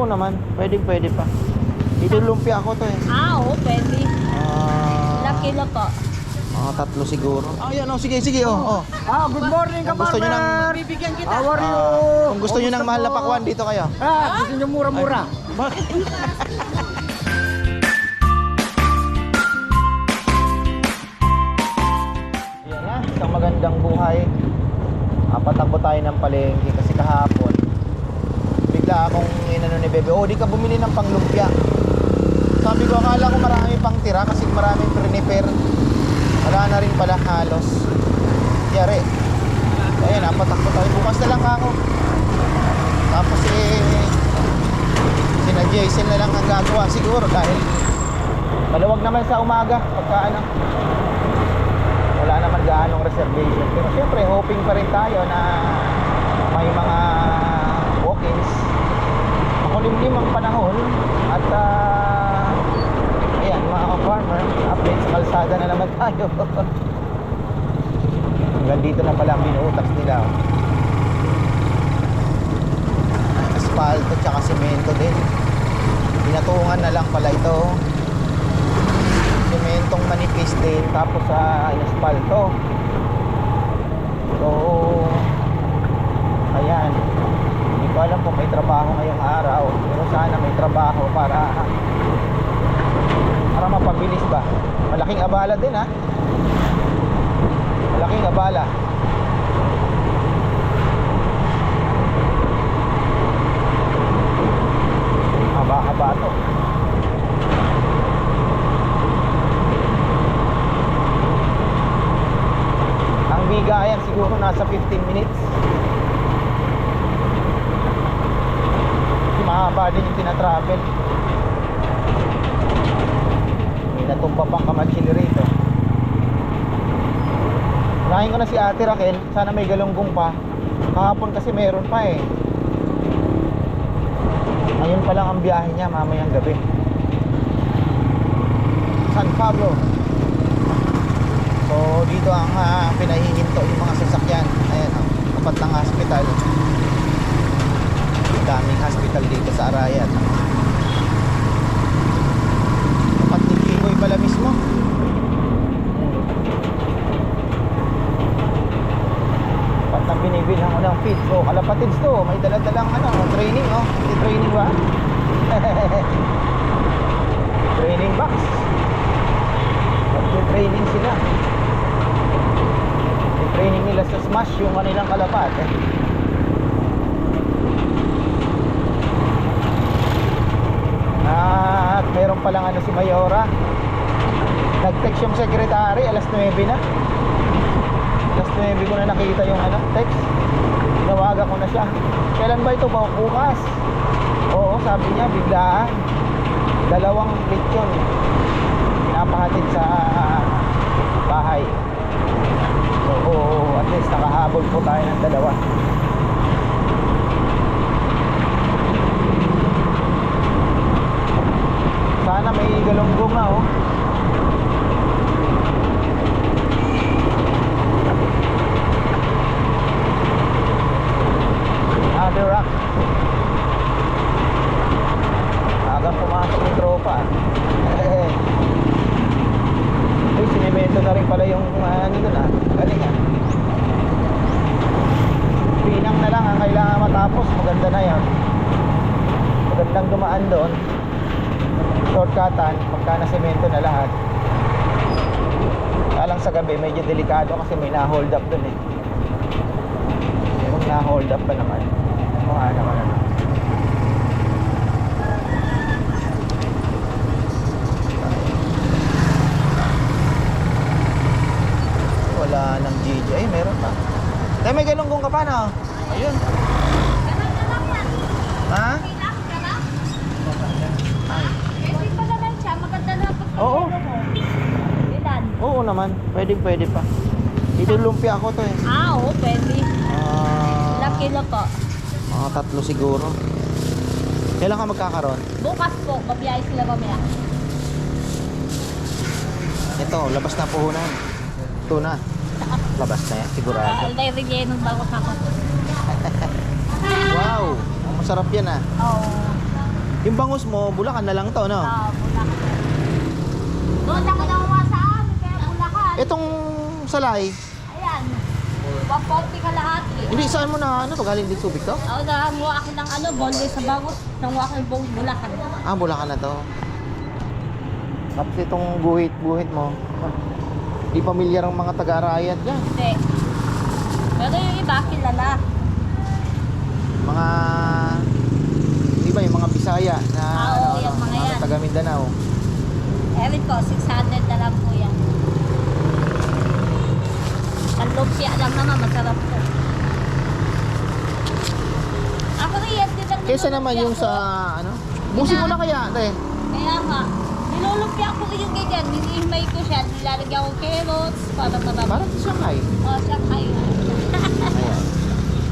Oo naman, pwede pwede pa. Dito lumpia ako to eh. Ah, oo, pwede. Ah, Ilang kilo po? mga tatlo siguro. Ah, yan oh, sige sige oh. oh. Ah, good morning, Kung gusto nyo ng Bibigyan kita. How are you? ah, kung gusto nyo ng mahal na pakwan dito kayo. Ah, gusto nyo mura-mura. Bakit? Yan na, isang magandang buhay. Apatakbo tayo ng palengke kasi kahapon. Bigla akong inano ni Bebe, oh di ka bumili ng panglumpia. Sabi ko, akala ko marami pang tira kasi maraming prepare. Wala na rin pala halos. Yari. Ayun, apatakbo tayo. Bukas na lang ako. Tapos eh, sina Jason na lang ang gagawa siguro dahil maluwag naman sa umaga pagka ano wala naman gaanong reservation pero syempre hoping pa rin tayo na may mga walk-ins makulimlim ang panahon at uh, ayan mga farmer update sa kalsada na naman tayo. Hanggang dito na pala ang binuutas nila. Asfalto tsaka semento din. Pinatungan na lang pala ito. Sementong manipis din tapos sa asfalto. So ayan ko alam kung may trabaho ngayong araw pero sana may trabaho para para mapabilis ba? Malaking abala din ha? Malaking abala. Haba-haba to. Ang bigayan siguro nasa 15 minutes Kasi mahaba tinatravel may natumpa pang kamatchili rito. Unahin ko na si ate Raquel. Sana may galunggong pa. Kahapon kasi meron pa eh. Ngayon pa lang ang biyahe niya mamayang gabi. San Pablo. So dito ang uh, pinahihinto yung mga sasakyan. Ayan oh, tapat ng hospital. Ang daming hospital dito sa Arayat pala mismo. Tapat ng binibilhan ko ng feed? So kalapatids to. May daladalang ano, training oh. May training ba? training box. Nag-training sila. Training nila sa smash yung kanilang kalapat eh. At meron palang ano si Mayora Nag-text yung secretary alas 9 na. Alas 9 ko na nakita yung ano, text. Tinawagan ko na siya. Kailan ba ito ba? Bukas. Oo sabi niya biglaan. Dalawang lechon. Pinapahatid sa bahay. So, at least nakahabol po tayo ng dalawa. Sana may galunggong na oh. Other rock. Agang pumasok yung tropa. Uy, sinimento na rin pala yung uh, ano doon ah. Galing ah. Pinang na lang ang kailangan matapos. Maganda na yan. Magandang dumaan doon. Shortcutan. Pagka na semento na lahat. Kaya lang sa gabi, medyo delikado kasi may na-hold up doon eh. Kung na-hold up pa naman. Mukha naman ano. Wala nang GJ. Ay, meron pa. Tay, may galunggong ka pa na. Ayun. Ha? Ay. Naman na Oo. Oo naman. Pwede, pwede pa. Dito lumpia ako to eh. Ah, oo, pwede. Ah, Ilang kilo po? mga tatlo siguro. Kailan ka magkakaroon? Bukas po, babiyahe sila mamaya. Ito, labas na puhunan. Ito na. Labas na yan, sigurado. Ah, may relleno ba ako sa ako? Wow! Ang masarap yan ah. Oo. Yung bangus mo, Bulacan na lang to, no? Ah, Bulacan. Doon ako nakuha sa amin, kaya Bulacan. Itong salay. 140 kalahati. hindi saan mo na, ano to, galing din Subic to? Ako nanguha ako ng ano, bonde sa bangus. Nanguha ako ng buong Bulacan. Ah, Bulacan na to. Tapos itong guhit-guhit mo, di pamilyar ang mga taga-arayat dyan. Hindi. Pero yung iba, kilala. Mga, di ba yung mga Bisaya na, Ah, oo, ano, yung mga yan. taga Mindanao. Ewan ko, 600 na lang po yan. Ang lumpia lang naman, masarap po. Ako rin yan din ang Kesa naman yung ko. sa, ano, busi mo na kaya, te. Kaya nga, nilulumpia ko yung ganyan. Hinihimay ko siya. Nilalagyan ko carrots para marami. Parang sa Shanghai. Oh, Shanghai. Ayan.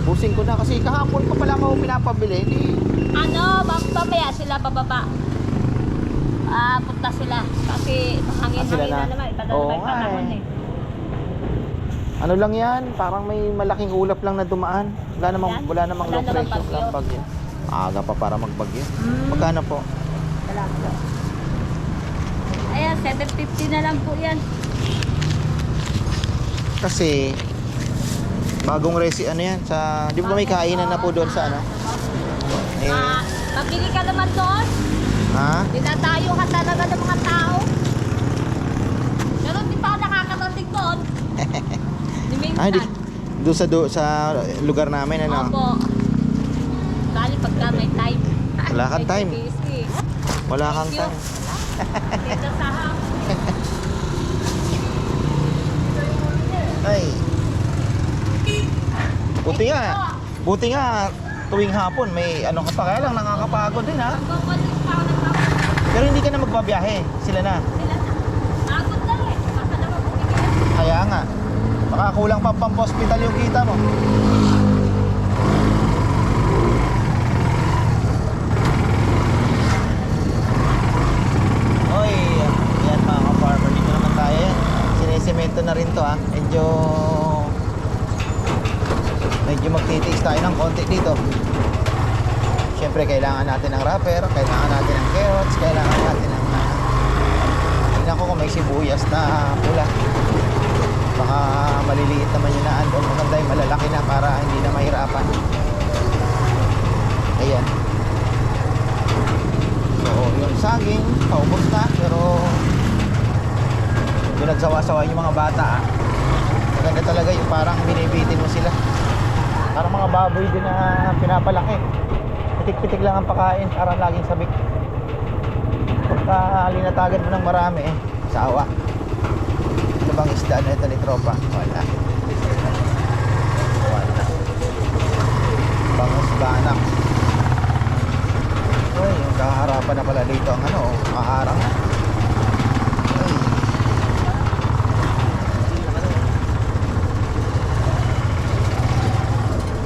Busing ko na kasi kahapon pa pala ako pinapabili. Di, ano, mam- mamaya sila bababa. Ah, punta sila. Kasi Ah, hangin-hangin na. na. naman. Iba na Oo naman panahon eh. Ano lang yan, parang may malaking ulap lang na dumaan. Wala namang, Yan? wala namang Wala low namang pressure bagyo. lang bagyo. Aga pa para magbagyo. Mm. Magkano po? Wala ko. Ayan, 750 na lang po yan. Kasi, bagong resi, ano yan, sa, di ba may kainan na po doon sa ano? Eh, Ah, mabili ka naman doon. ha? Dinadayo ka talaga ng mga tao. Pero hindi pa ako nakakarating doon. Ay, di, doon sa, do, sa lugar namin, ano? Opo. Bali pagka may time. Wala kang Medyo time. busy. Wala kang Thank you. time. Dito sa house. Ay. Buti nga. Buti nga tuwing hapon may ano ka pa kaya lang nakakapagod din ha. Magpapalit pa ako ng tao. Pero hindi ka na magbabiyahe, sila na. Sila na. Pagod na eh. Baka naman bumigyan. Kaya nga. Baka kulang pa pang hospital yung kita mo. Oy, yan mga ka-farmer. Dito naman tayo yan. Sinisemento na rin to ha. Medyo... Medyo magtitiis tayo ng konti dito. Siyempre, kailangan natin ng wrapper, kailangan natin ng carrots, kailangan natin ng... Uh, tingnan ko kung may sibuyas na pula. Baka maliliit naman yung naan doon. Maganda yung malalaki na para hindi na mahirapan. Ayan. So, yung saging, paubos na. Pero, doon nagsawa-sawa yung mga bata. Ah. Maganda talaga yung parang binibitin mo sila. Parang mga baboy din na pinapalaki. Pitik-pitik lang ang pakain para laging sabik. Pagka linatagan mo ng marami eh, sawa. Bang isda na ito ni Tropa? Wala. Wala. Bangus banak. Uy, yung kaharapan na pala dito ang ano, kaharang na. Uy.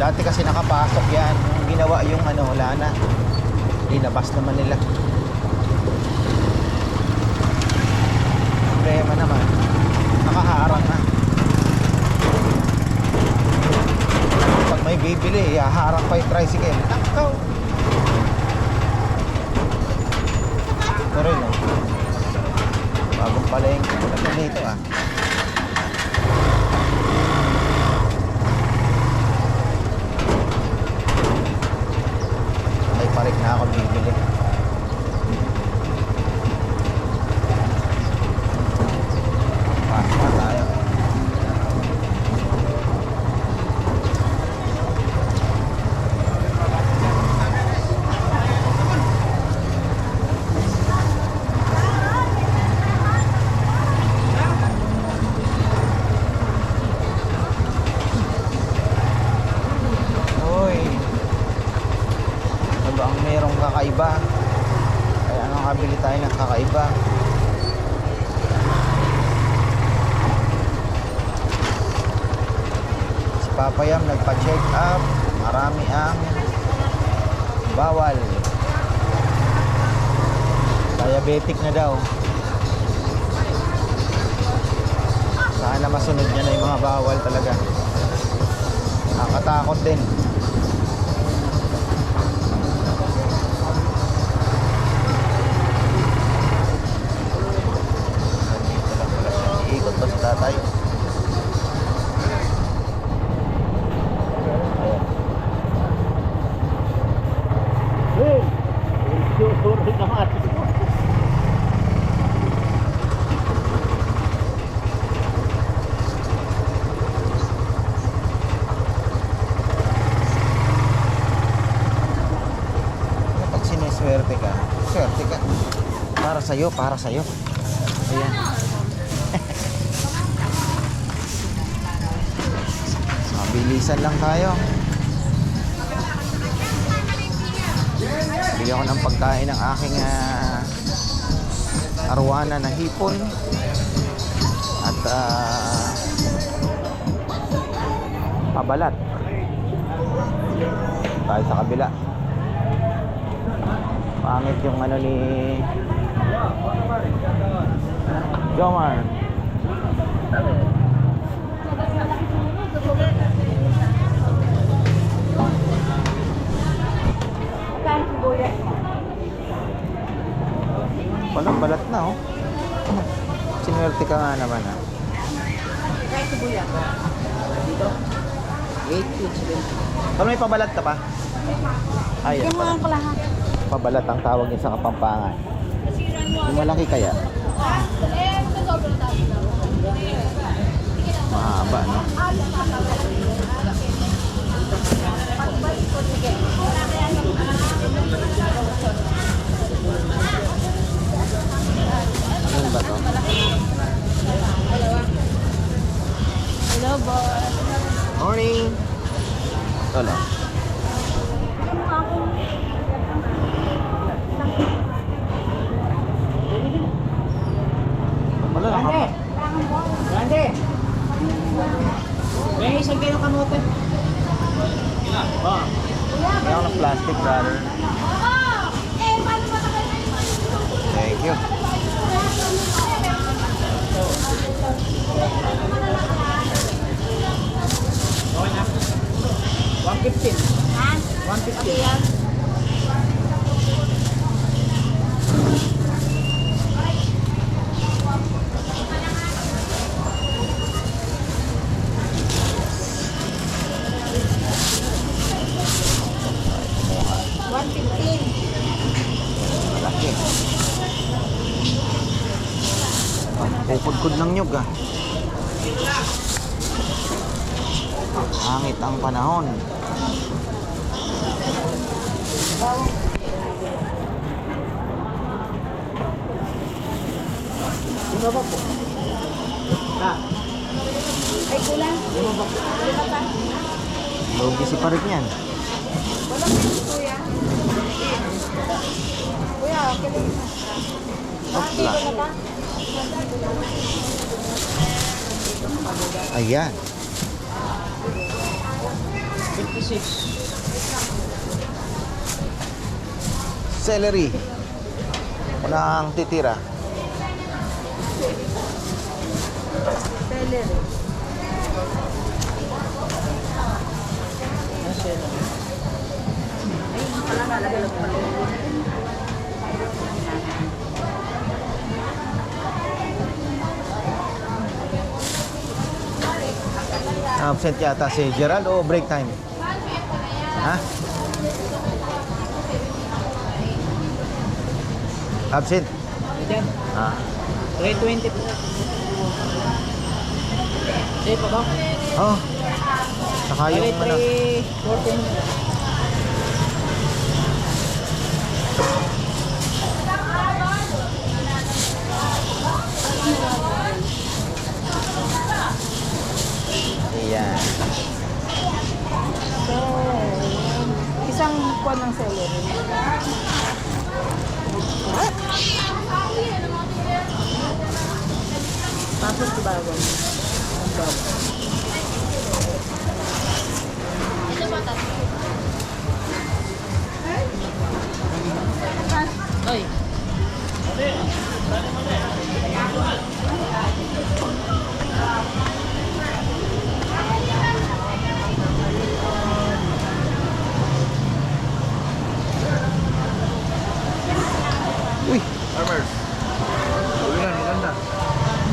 Dati kasi nakapasok yan. Ginawa yung ano, wala na. Linabas naman nila. Problema naman. Nakaharang na. Pag may bibili, haharang pa yung tricycle. Nakaw! Ito rin, oh. Bagong palengke. Wala dito, ah. Parik na ako bibili. Pasok na tayo. Uy. Ano ba ang merong kakaiba? Kaya nga kabili tayo ng kakaiba. Si Papa Yam nagpa-check up. Marami ang bawal. Diabetic na daw. Sana masunod niya na yung mga bawal talaga. Nakakatakot din. Sa'yo, para sa'yo. Ayan. Mabilisan lang tayo. Bigyan ko ng pagkain ng aking ah, arwana na hipon. At ah, pabalat. Tayo sa kabila. Pangit yung ano ni Jomar. Walang balat na oh. Sinuwerte ka nga naman ah. Dito. 8 feet. Kung may pabalat ka pa? Ay, yan pala. ko lahat. Pabalat ang tawag niya sa Kapampangan. Yung malaki kaya? Mahaba, no? Ano ba to? Hello, boss. Morning! Wala. Wala lang Grande. ako. Grande. Isang kilo kamote. Kaya ako ng plastic, brother. Thank you. Ayan. 56. Celery. Unang titira. Celery. Yun. Wala nga, lagay lang pala. Absent yata si Gerald o break time? Ha? Absent? Diyan. Ah. 320 po. Safe pa ba? Oh. Saka yung ano. 340 Ayan. So, isang kuwan ng celery. Tapos bago. Ang bago. Ay. Uy,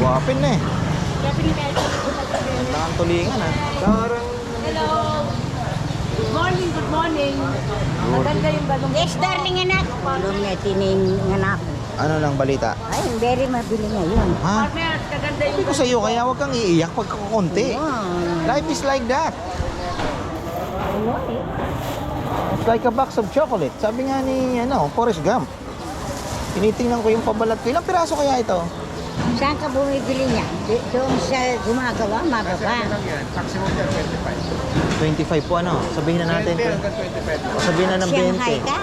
guwapin na eh. Grabe ni Kaya. Tangang tulingan ah. Hello. Good morning, good morning. Maganda yung balong. Yes, darling anak. Tulong niya tining anak. Ano lang balita? Ay, very mabili ngayon. Ha? Partner, kaganda Sabi ko sa'yo, kaya huwag kang iiyak pag kakunti. Wow. Life is like that. It's like a box of chocolate. Sabi nga ni, ano, Forrest Gump. Tinitingnan ko yung pabalat ko. Ilang piraso kaya ito? Saan ka bumibili niya? Di- Doon sa gumagawa, mababa. lang yan. Maximum yan, 25. 25 po ano. Sabihin na natin. 20 hanggang 25. O sabihin na ng Shanghai 20. ka?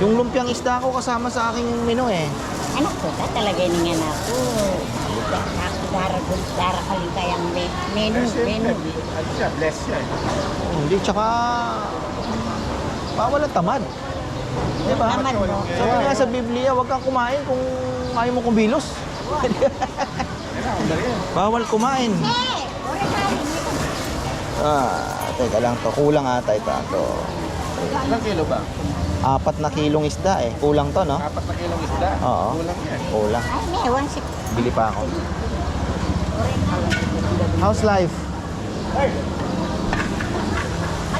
Yung lumpiang isda ko kasama sa aking menu eh. Anak ko ka talaga ni nga na ako. Darakalin kayang me- menu, menu. Ano siya, bless siya. eh. Oh, Hindi, tsaka bawal ang tamad. Di ba? Tamad mo. Sabi nga sa Biblia, huwag kang kumain kung ayaw mo kumilos. Bawal kumain. Ah, teka lang to. Kulang ata ito. ito. Ilang kilo ba? Apat na kilong isda eh. Kulang to, no? Apat na kilong isda. Oo. Kulang yan. Kulang. Ay, may ewan si... Bili pa ako. How's life?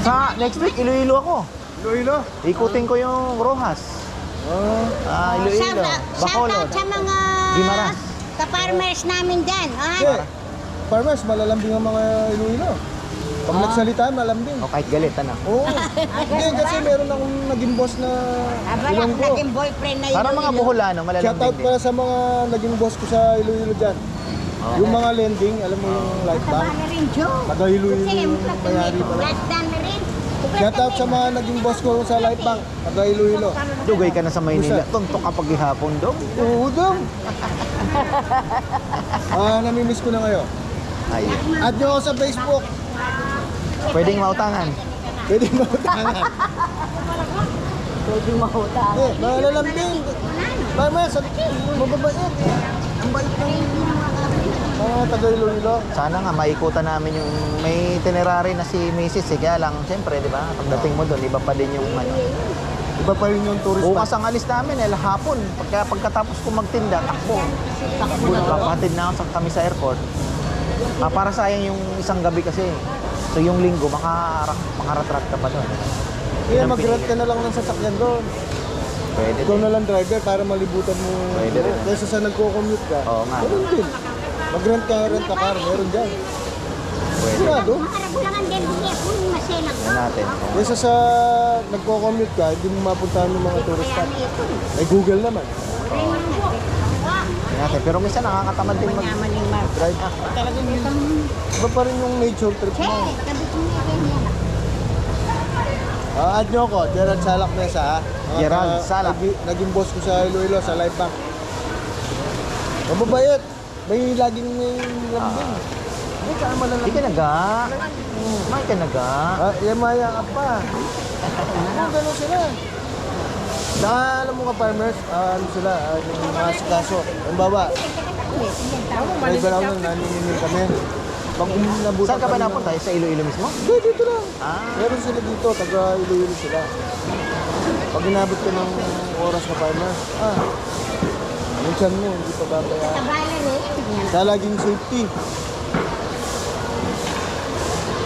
Sa next week, Iloilo ako. Iloilo. Ikutin ko yung Rojas. Oh. Ah, Iloilo. Shout Bacolod. out sa mga Gimaras. ka-farmers namin dyan. Hindi. Ha? Farmers, malalambing ang mga Iloilo. Pag nagsalita, malambing. O kahit galit, ano? Oo. Hindi, kasi meron akong naging boss na Aba, iwan ko. naging boyfriend na Para mga Buholano, Shout malalambing out din. para sa mga naging boss ko sa Iloilo dyan. Oo. Yung mga lending, alam mo yung light bank. na rin, Joe. Taga Iloilo Kasi yung mayari pala. Last rin. Shout out sa mga naging boss ko sa light bank. Taga Iloilo. Dugay ka na sa Maynila. Busa. Tuntok ka pag ihapon daw. Oo, dam. Ah, namimiss ko na kayo. Ay, Add nyo ako sa Facebook. pwedeng mautangan. Pwede mo utangan. Pwede mahuta. Eh, malalambing. Farmers, mababait. Ang bait ng mga taga Iloilo. Sana nga maikutan namin yung may itinerary na si Mrs. Eh. Kaya lang, siyempre, di ba? Pagdating mo doon, iba pa din yung ano. Iba pa rin yung tourist Bukas ang alis namin, eh, hapon. Pagka, pagkatapos ko magtinda, takbo. Takbo na. Papahatid na ako sa, kami sa airport. Ah, para sayang yung isang gabi kasi. So yung linggo, makarak, makaratrat ka pa doon. Kaya pinili. ka na lang ng sasakyan doon. Pwede Ikaw din. na lang driver para malibutan mo. Pwede rin. Kaysa sa nagko-commute ka. Oo nga. Ganun din. Mag-rent ka, rent ka car. Meron dyan. Pwede. Sigurado. Makarabulangan din, hindi ako maselang Yan natin. Kaysa sa nagko-commute ka, hindi mo mapuntahan ng mga tourist spot. May Google naman. Yan natin. Pero minsan nakakatamad din mag... Manyaman yung mar. Drive. Talagang. Iba pa rin yung nature trip Che, mo. ganyan. Ah, add nyo ako, Gerard Salak Mesa ha. Mga Gerald Salak. nagi- naging boss ko sa Iloilo, sa Live Bank. Mababayot. May laging may lambing. Hindi ka Di malalambing. ka naga. May ka naga. Ah, yan maya ka pa. Oo, ganun sila. Saka alam mo ka farmers, ah, ano sila, ah, yung mga sikaso. Ang baba, may galaw nang naniningil kami. Pag nabutan Saan ka ba napunta? Sa Iloilo mismo? Hindi, dito lang. Ah. Meron sila dito, taga Iloilo sila. Pag inabot ka ng oras na farmers, ah, minsan mo, hindi pa babayaran. Tabala rin. Yan. Sa laging safety.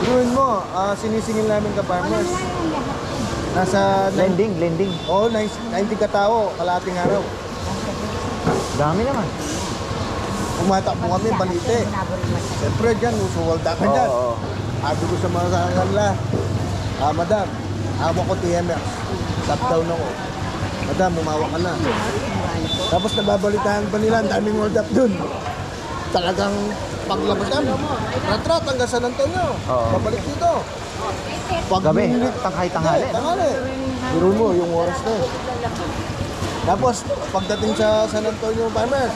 Gawin mo, ah, sinisingil namin ka farmers. Nasa Lending, lending. Oo, oh, 90 katao, kalating araw. Dami naman. Pumatakbo kami, balite. Siyempre dyan, usuwalda ka dyan. Oo. Sabi ko sa mga kanila, ah, madam, hawak ko TMX. Lockdown ako. Madam, umawa ka na. Tapos nababalitaan pa nila, ang daming hold up dun. Talagang paglabas namin, rat-rat hanggang San Antonio. Oo. Babalik dito. Pag Gabi, minute- tanghay-tanghali. Tanghali. Biro mo, yung oras na yun. Tapos, pagdating sa San Antonio Farmers,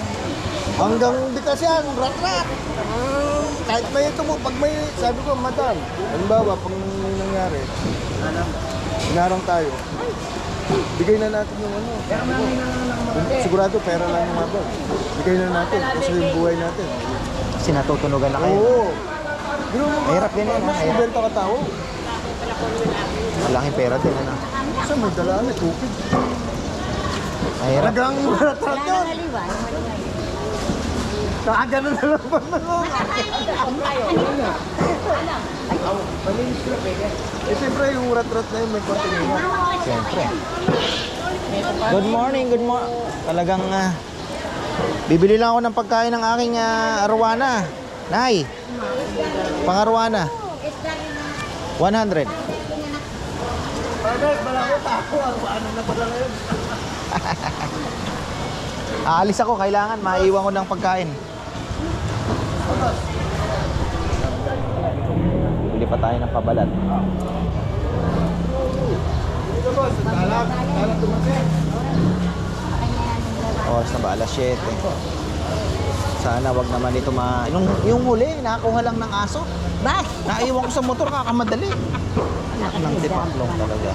hanggang Dikasyan, rat-rat. Mm, kahit may ito mo, pag may, sabi ko, madam, halimbawa, pag may nangyari, hinarang tayo, bigay na natin yung ano. Sigurado, pera lang yung habang. Bigay na natin, kasi yung buhay natin. Kasi natutunugan na kayo. Oo. Mo, Mahirap din yan, Mas ibenta ka tao. Malaking pera din, ano? Kasi may dala na, tupid. Mahirap. Talagang rat-rat Wala nang aliwan. Nakagano na lang ba na mo? Eh, siyempre yung rat-rat na yun, may konting nga. Siyempre. Good morning, good morning. Talagang ah, bibili lang ako ng pagkain ng aking ah, arwana. Nay, pang arwana. 100. Farmers, malaki tao. Ano na pala na yun? Aalis ako, kailangan maiwan ko ng pagkain. Bili pa tayo ng pabalat. Oras na ba? Alas 7. Sana wag naman ito ma... Yung, yung huli, nakakuha lang ng aso. Bas! Naiwan ko sa motor, kakamadali. Anak ng tipaklong talaga.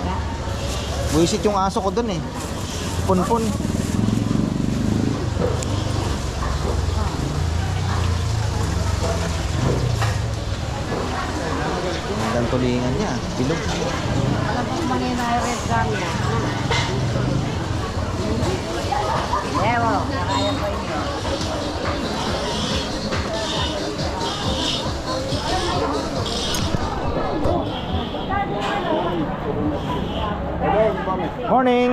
Buisit yung aso ko dun eh. Punpun. Ang tulingan niya, bilog. Ewo, nakaya ko inyo. Morning!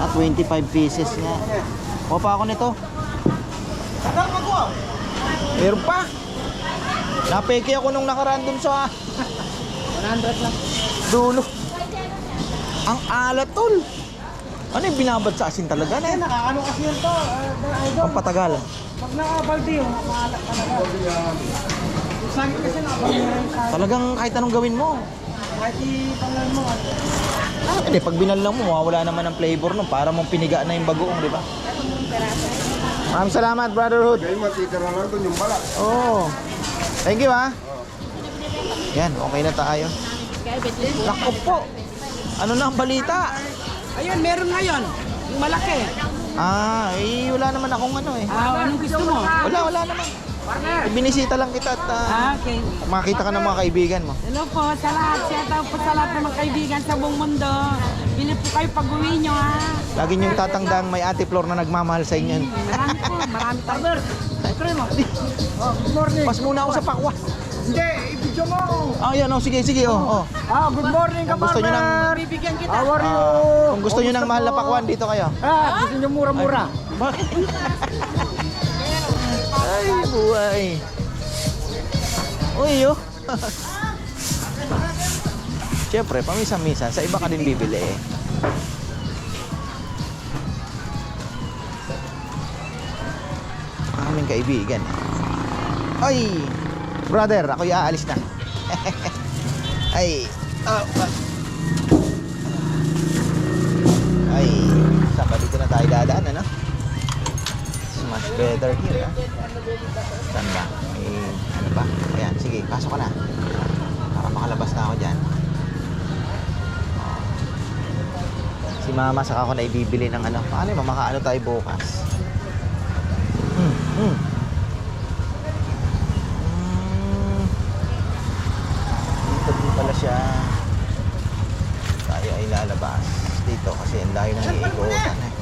Ah, 25 pieces nga. Kuha pa ako nito. Meron pa. Napeke ako nung nakaraan dun sa 100 lang. dulo. Ang alat tol. Ano yung binabad sa asin talaga na yan? Nakakano kasi yun to. Uh, idol. Ang patagal. Pag nakabaldi yung maalat talaga. Yung Sa akin kasi nakabaldi Talagang kahit anong gawin mo. kahit ipangal mo. ano. Ah, hindi, pag binalang mo, mawawala naman ang flavor nun. Para mong piniga na yung bagoong, di ba? Maraming salamat, brotherhood. Kaya matika na lang doon yung balat. Oo. Thank you, ha. Yan, okay na tayo. Nako po. Ano na ang balita? Ayun, meron ngayon. Yung malaki. Ah, eh, wala naman akong ano eh. Ah, anong gusto mo? Wala, wala naman. Binisita lang kita at ah, Ah, okay. makita ka ng mga kaibigan mo. Hello po sa lahat. Shout out po sa lahat ng mga kaibigan sa buong mundo. Bili po kayo pag uwi nyo ha. Lagi niyong tatandang may ate Flor na nagmamahal sa inyo. Marami po, marami tayo. Siyempre mo. Oh, good morning. Pas muna ako sa pakwa. Hindi, ibigyo mo. Ah, yan, oh, sige, sige, oh, oh. Ah, good morning ka, Kung gusto nyo ng- Bibigyan kita. How are you? kung gusto niyo ng mahal na pakwan, dito kayo. Ah, gusto nyo mura-mura. Bakit? Ay, buhay. Uy, oh. Siyempre, pamisa-misa. Sa iba ka din bibili eh. Aming kaibigan. eh. Ay! Brother, ako aalis na. Ay! Oh, ah. Ay, saka dito na tayo dadaan, ano? It's much better here, ha? Saan ba? May, ano ba? Ayan, sige, pasok ka na. Para makalabas na ako dyan. Si mama, saka ako na ibibili ng ano. Paano yun? Makaano tayo bukas? Hmm, hmm. Hmm. Dito din pala siya. Tayo ay lalabas dito kasi ang layo ng iikutan eh.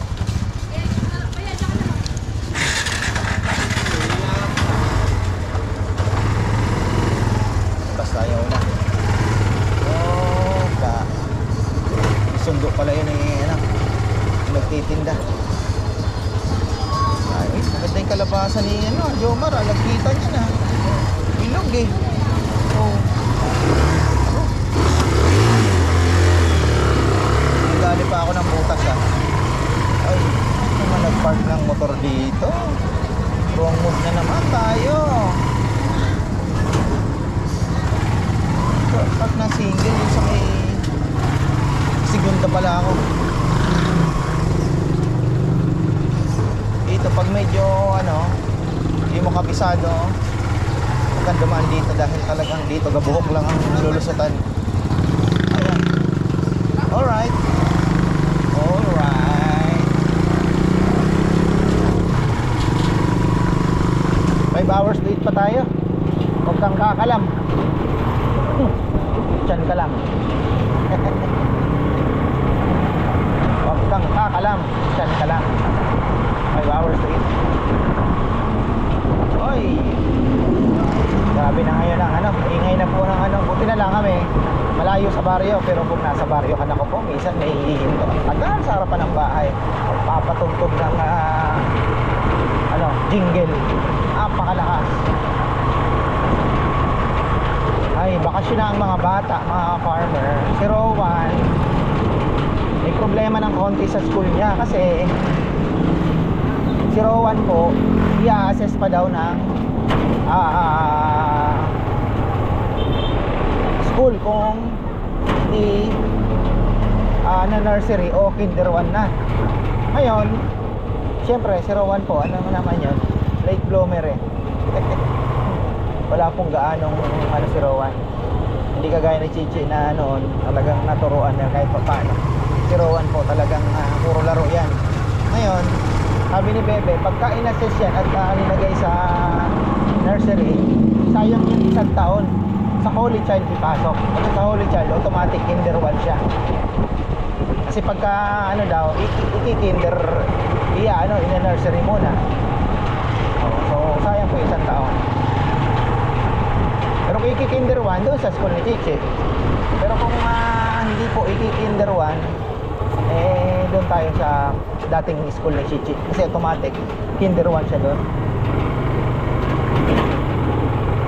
Basta tayo una. Oh, ka. Sundo pala yun eh, ano, nagtitinda. Ay, maganda yung kalabasan ni, ano, Jomar, ah, nagkita niya na. Ilog eh. 5 hours late pa tayo. Huwag kang kakalam. Hmm. tiyan ka lang. Huwag kang kakalam. Tiyan ka lang. 5 hours late. Oy! Grabe na ngayon ang ano. Ingay na po ng ano. Buti na lang kami. Malayo sa baryo. Pero kung nasa baryo ka na ko po minsan nahihihinto tagal sa harapan ng bahay. Papatugtog ng uh, ano jingle. Bakasyon ang mga bata, mga farmer. Si Rowan, may problema ng konti sa school niya kasi 01 po, i-assess pa daw ng ah, school kung hindi ah, na nursery o kinder 1 na. Ngayon, syempre 01 po, ano naman yun? Late bloomer eh. Wala pong gaanong ano 01. Hindi kagaya ni Chichi na noon, talagang naturuan niya kahit pa paano. 01 po, talagang ah, puro laro yan. Ngayon, sabi ni Bebe, pagka in-assess yan at uh, sa nursery, sayang yung isang taon. Sa Holy Child ipasok. Kasi sa Holy Child, automatic kinder 1 siya. Kasi pagka ano daw, iki-kinder, iya ano, ina-nursery muna. Oh, so sayang po isang taon. Pero kung iki-kinder 1, doon sa school ni Chichi. Pero kung ah, hindi po iki-kinder 1, eh doon tayo sa dating school ni Chichi. Kasi automatic, kinder 1 siya doon.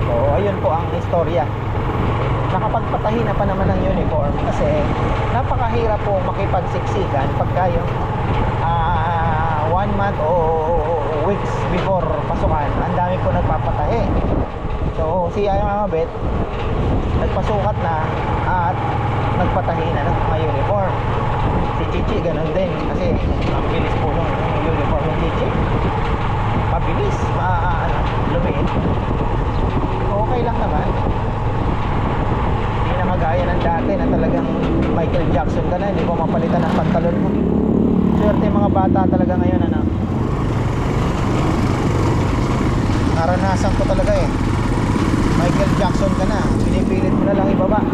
So, ayun po ang istorya. Nakapagpatahi na pa naman ng uniform kasi napakahirap po makipagsiksikan pagka yung ah, one month o weeks before pasukan, ang dami po nagpapatahi. So, si Ayang Amabet, nagpasukat na at nagpatahi na ng mga uniform. Si Chichi, ganun din. Kasi ang po ng uniform ng Chichi. Mabilis, ma ano, lumiit. Okay lang naman. Hindi na magaya ng dati na talagang Michael Jackson ka na, hindi mo mapalitan ng pantalon mo. Swerte mga bata talaga ngayon, ano. Naranasan ko talaga eh. Michael Jackson ka na, pinipilit mo na lang ibaba.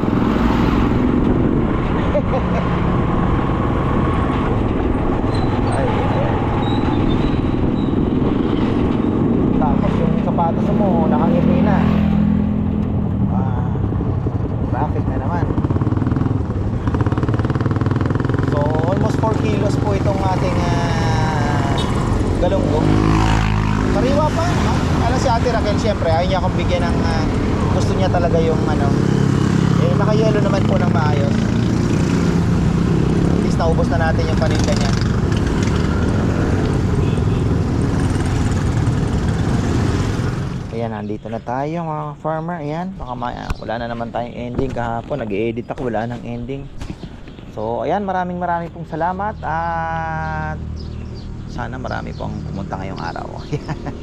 Ay, ayan. Tapos yung sapatos mo, nakangiti na. Ah, traffic na naman. So, almost 4 kilos po itong ating ah, galunggo. Sariwa pa. Ha? Alam si Ate Raquel, syempre, ayaw niya akong bigyan ng ah, gusto niya talaga yung ano. Eh, nakayelo naman po ng maayos. At least naubos na natin yung paninda niya. Ayan, nandito na tayo mga farmer. Ayan, baka ma- wala na naman tayong ending kahapon. Nag-edit ako, wala nang ending. So, ayan, maraming maraming pong salamat at sana marami pong pumunta ngayong araw. Ayan.